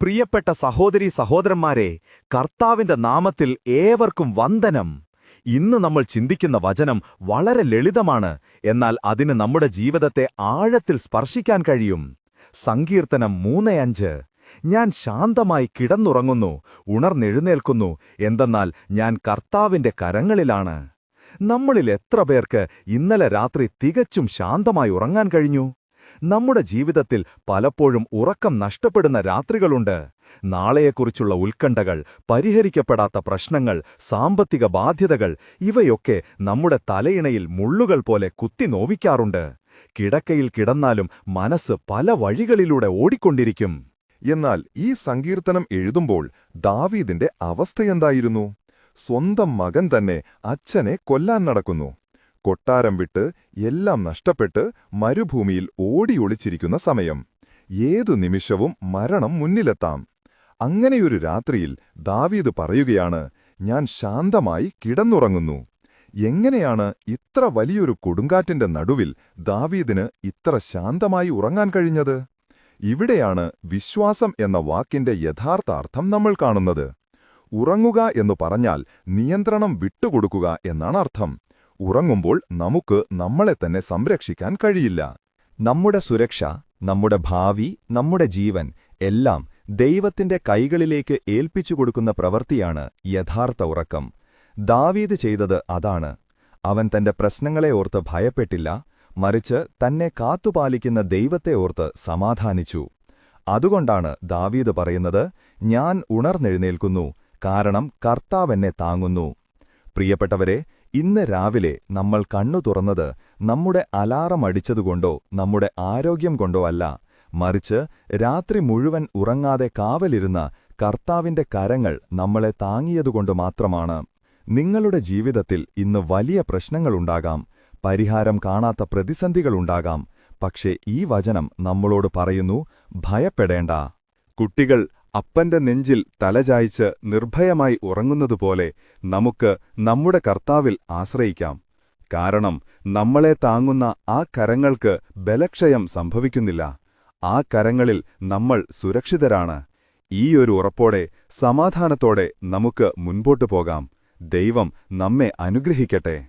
പ്രിയപ്പെട്ട സഹോദരി സഹോദരന്മാരെ കർത്താവിന്റെ നാമത്തിൽ ഏവർക്കും വന്ദനം. ഇന്ന് നമ്മൾ ചിന്തിക്കുന്ന വചനം വളരെ ലളിതമാണ് എന്നാൽ അതിന് നമ്മുടെ ജീവിതത്തെ ആഴത്തിൽ സ്പർശിക്കാൻ കഴിയും. സങ്കീർത്തനം മൂന്ന് അഞ്ച്. ഞാൻ ശാന്തമായി കിടന്നുറങ്ങുന്നു ഉണർന്നെഴുന്നേൽക്കുന്നു എന്തെന്നാൽ ഞാൻ കർത്താവിന്റെ കരങ്ങളിലാണ്. നമ്മളിൽ എത്ര പേർക്ക് ഇന്നലെ രാത്രി തികച്ചും ശാന്തമായി ഉറങ്ങാൻ കഴിഞ്ഞു? നമ്മുടെ ജീവിതത്തിൽ പലപ്പോഴും ഉറക്കം നഷ്ടപ്പെടുന്ന രാത്രികളുണ്ട്. നാളെയെക്കുറിച്ചുള്ള ഉത്കണ്ഠകൾ പരിഹരിക്കപ്പെടാത്ത പ്രശ്നങ്ങൾ സാമ്പത്തിക ബാധ്യതകൾ ഇവയൊക്കെ നമ്മുടെ തലയിണയിൽ മുള്ളുകൾ പോലെ കുത്തി നോവിക്കാറുണ്ട്. കിടക്കയിൽ കിടന്നാലും മനസ്സ് പല വഴികളിലൂടെ ഓടിക്കൊണ്ടിരിക്കും. എന്നാൽ ഈ സങ്കീർത്തനം എഴുതുമ്പോൾ ദാവീദിന്റെ അവസ്ഥയെന്തായിരുന്നു സ്വന്തം മകൻ തന്നെ അച്ഛനെ കൊല്ലാൻ നടക്കുന്നു. കൊട്ടാരം വിട്ട് എല്ലാം നഷ്ടപ്പെട്ട് മരുഭൂമിയിൽ ഓടിയൊളിച്ചിരിക്കുന്ന സമയം. ഏതു നിമിഷവും മരണം മുന്നിലെത്താം. അങ്ങനെയൊരു രാത്രിയിൽ ദാവീദ് പറയുകയാണ് ഞാൻ ശാന്തമായി കിടന്നുറങ്ങുന്നു. എങ്ങനെയാണ് ഇത്ര വലിയൊരു കൊടുങ്കാറ്റിന്റെ നടുവിൽ ദാവീദിന് ഇത്ര ശാന്തമായി ഉറങ്ങാൻ കഴിഞ്ഞത്? ഇവിടെയാണ് വിശ്വാസം എന്ന വാക്കിന്റെ യഥാർത്ഥ അർത്ഥം നമ്മൾ കാണുന്നത്. ഉറങ്ങുക എന്നു പറഞ്ഞാൽ നിയന്ത്രണം വിട്ടുകൊടുക്കുക എന്നാണ് അർത്ഥം. ഉറങ്ങുമ്പോൾ നമുക്ക് നമ്മളെ തന്നെ സംരക്ഷിക്കാൻ കഴിയില്ല. നമ്മുടെ സുരക്ഷ നമ്മുടെ ഭാവി നമ്മുടെ ജീവൻ എല്ലാം ദൈവത്തിന്റെ കൈകളിലേക്ക് ഏൽപ്പിച്ചു കൊടുക്കുന്ന പ്രവൃത്തിയാണ് യഥാർത്ഥ ഉറക്കം. ദാവീദ് ചെയ്തത് അതാണ്. അവൻ തന്റെ പ്രശ്നങ്ങളെ ഓർത്ത് ഭയപ്പെട്ടില്ല മറിച്ച് തന്നെ കാത്തുപാലിക്കുന്ന ദൈവത്തെ ഓർത്ത് സമാധാനിച്ചു. അതുകൊണ്ടാണ് ദാവീദ് പറയുന്നത് ഞാൻ ഉണർന്നെഴുന്നേൽക്കുന്നു കാരണം കർത്താവെന്നെ താങ്ങുന്നു. പ്രിയപ്പെട്ടവരെ ഇന്ന് രാവിലെ നമ്മൾ കണ്ണു തുറന്നത് നമ്മുടെ അലാറം അടിച്ചതുകൊണ്ടോ നമ്മുടെ ആരോഗ്യം കൊണ്ടോ അല്ല. മറിച്ച് രാത്രി മുഴുവൻ ഉറങ്ങാതെ കാവലിരുന്ന കർത്താവിന്റെ കരങ്ങൾ നമ്മളെ താങ്ങിയതുകൊണ്ട് മാത്രമാണ്. നിങ്ങളുടെ ജീവിതത്തിൽ ഇന്ന് വലിയ പ്രശ്നങ്ങളുണ്ടാകാം പരിഹാരം കാണാത്ത പ്രതിസന്ധികളുണ്ടാകാം പക്ഷേ ഈ വചനം നമ്മളോട് പറയുന്നു ഭയപ്പെടേണ്ട. കുട്ടികൾ അപ്പന്റെ നെഞ്ചിൽ തലചായ്ച്ച് നിർഭയമായി ഉറങ്ങുന്നതുപോലെ നമുക്ക് നമ്മുടെ കർത്താവിൽ ആശ്രയിക്കാം. കാരണം നമ്മളെ താങ്ങുന്ന ആ കരങ്ങൾക്ക് ബലക്ഷയം സംഭവിക്കുന്നില്ല. ആ കരങ്ങളിൽ നമ്മൾ സുരക്ഷിതരാണ്. ഈയൊരു ഉറപ്പോടെ സമാധാനത്തോടെ നമുക്ക് മുൻപോട്ടു പോകാം. ദൈവം നമ്മെ അനുഗ്രഹിക്കട്ടെ.